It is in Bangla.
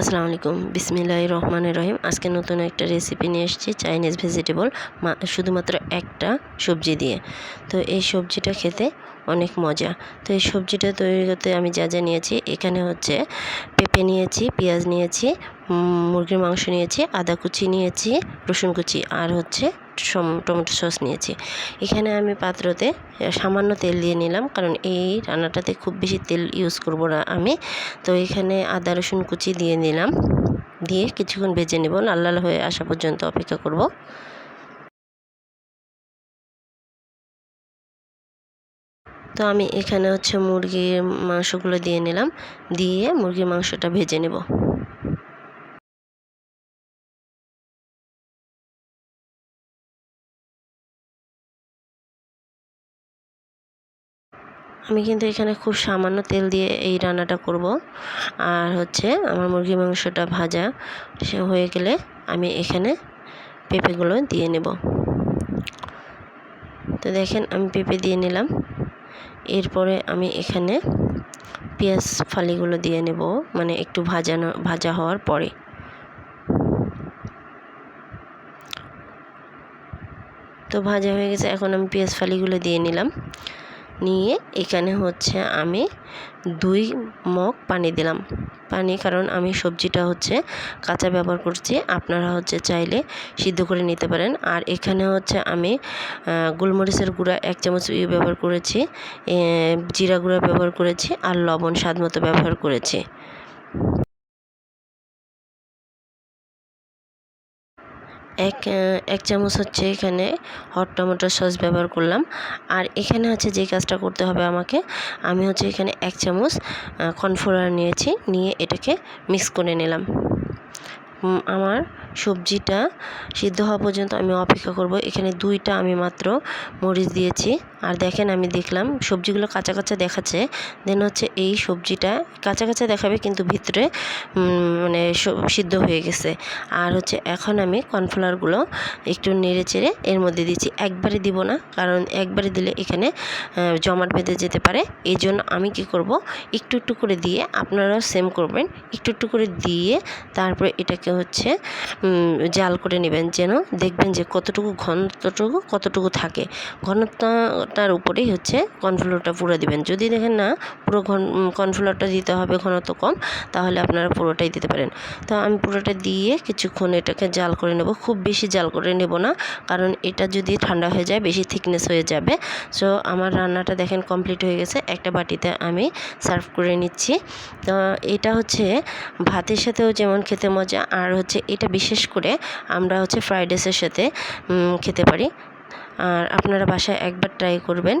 আসসালামু আলাইকুম। বিসমিল্লাহ রহমানের রহিম। আজকে নতুন একটা রেসিপি নিয়ে এসেছি চাইনিজ ভেজিটেবল শুধুমাত্র একটা সবজি দিয়ে। তো এই সবজিটা খেতে অনেক মজা। তো এই সবজিটা তৈরি করতে আমি যা যা নিয়েছি, এখানে হচ্ছে পেঁপে নিয়েছি, পেঁয়াজ নিয়েছি মুরগির মাংস নিয়েছি, আদা কুচি নিয়েছি, রসুন কুচি আর হচ্ছে টমেটো সস নিয়েছি। এখানে আমি পাত্রতে সামান্য তেল দিয়ে নিলাম কারণ এই রান্নাটাতে খুব বেশি তেল ইউজ করব না আমি। তো এখানে আদা, রসুন কুচি দিয়ে নিলাম। দিয়ে কিছুক্ষণ ভেজে নেব। লাল লাল হয়ে আসা পর্যন্ত অপেক্ষা করব। তো আমি এখানে হচ্ছে মুরগির মাংসগুলো দিয়ে নিলাম। দিয়ে মুরগির মাংসটা ভেজে নেব। আমি কিন্তু এখানে খুব সামান্য তেল দিয়ে এই রান্নাটা করব। আর হচ্ছে আমার মুরগির মাংসটা ভাজা সে হয়ে গেলে আমি এখানে পেঁপেগুলো দিয়ে নেব। তো দেখেন আমি পেঁপে দিয়ে নিলাম। এরপরে আমি এখানে পেঁয়াজ ফালিগুলো দিয়ে নেব মানে একটু ভাজানো, ভাজা হওয়ার পরে। তো ভাজা হয়ে গেছে, এখন আমি পেঁয়াজ ফালিগুলো দিয়ে নিলাম। নিয়ে এখানে হচ্ছে আমি দুই মগ পানি দিলাম। পানি কারণ আমি সবজিটা হচ্ছে কাঁচা ব্যবহার করছি, আপনারা হচ্ছে চাইলে সিদ্ধ করে নিতে পারেন। আর এখানে হচ্ছে আমি গোলমরিচের গুঁড়া এক চামচ ব্যবহার করেছি জিরা গুঁড়া ব্যবহার করেছি আর লবণ স্বাদ মতো ব্যবহার করেছি। এক এক চামচ হচ্ছে এখানে হট টমেটোর সস ব্যবহার করলাম। আর এখানে হচ্ছে যে কাজটা করতে হবে আমাকে, আমি হচ্ছে এখানে এক চামচ কর্নফ্লাওয়ার নিয়েছি, নিয়ে এটাকে মিক্স করে নিলাম। আমার সবজিটা সিদ্ধ হওয়া পর্যন্ত আমি অপেক্ষা করব। এখানে দুইটা আমি মাত্র মরিচ দিয়েছি। আর দেখেন আমি দেখলাম সবজিগুলো কাঁচা কাঁচা দেখাচ্ছে। দেন হচ্ছে এই সবজিটা কাঁচা কাঁচা দেখাবে কিন্তু ভিতরে মানে সিদ্ধ হয়ে গেছে। আর হচ্ছে এখন আমি কর্নফ্লাওয়ারগুলো একটু নেড়ে চেড়ে এর মধ্যে দিচ্ছি। একবারে দিব না, কারণ একবারে দিলে এখানে জমাট বেঁধে যেতে পারে। এই জন্য আমি কি করব? একটু একটু করে দিয়ে, আপনারাও সেম করবেন। একটু একটু করে দিয়ে, তারপরে এটাকে হচ্ছে জাল করে নেবেন যেন দেখবেন যে কতটুকু ঘনত্বটুকু কতটুকু থাকে। ঘনত্বটার উপরেই হচ্ছে কর্নফ্লাওয়ারটা পুরো দিবেন। যদি দেখেন না পুরো ঘন কর্নফ্লাওয়ারটা দিতে হবে ঘনত্ব কম, তাহলে আপনারা পুরোটাই দিতে পারেন। তো আমি পুরোটা দিয়ে কিছুক্ষণ এটাকে জাল করে নেব। খুব বেশি জাল করে নেব না, কারণ এটা যদি ঠান্ডা হয়ে যায়, বেশি থিকনেস হয়ে যাবে। সো আমার রান্নাটা দেখেন কমপ্লিট হয়ে গেছে। একটা বাটিতে আমি সার্ভ করে নিচ্ছি। তো এটা হচ্ছে ভাতের সাথেও যেমন খেতে মজা আর হচ্ছে এটা বিশেষ করে আমরা হচ্ছে ফ্রাইড রাইসের সাথে খেতে পারি। আর আপনারা বাসায় একবার ট্রাই করবেন।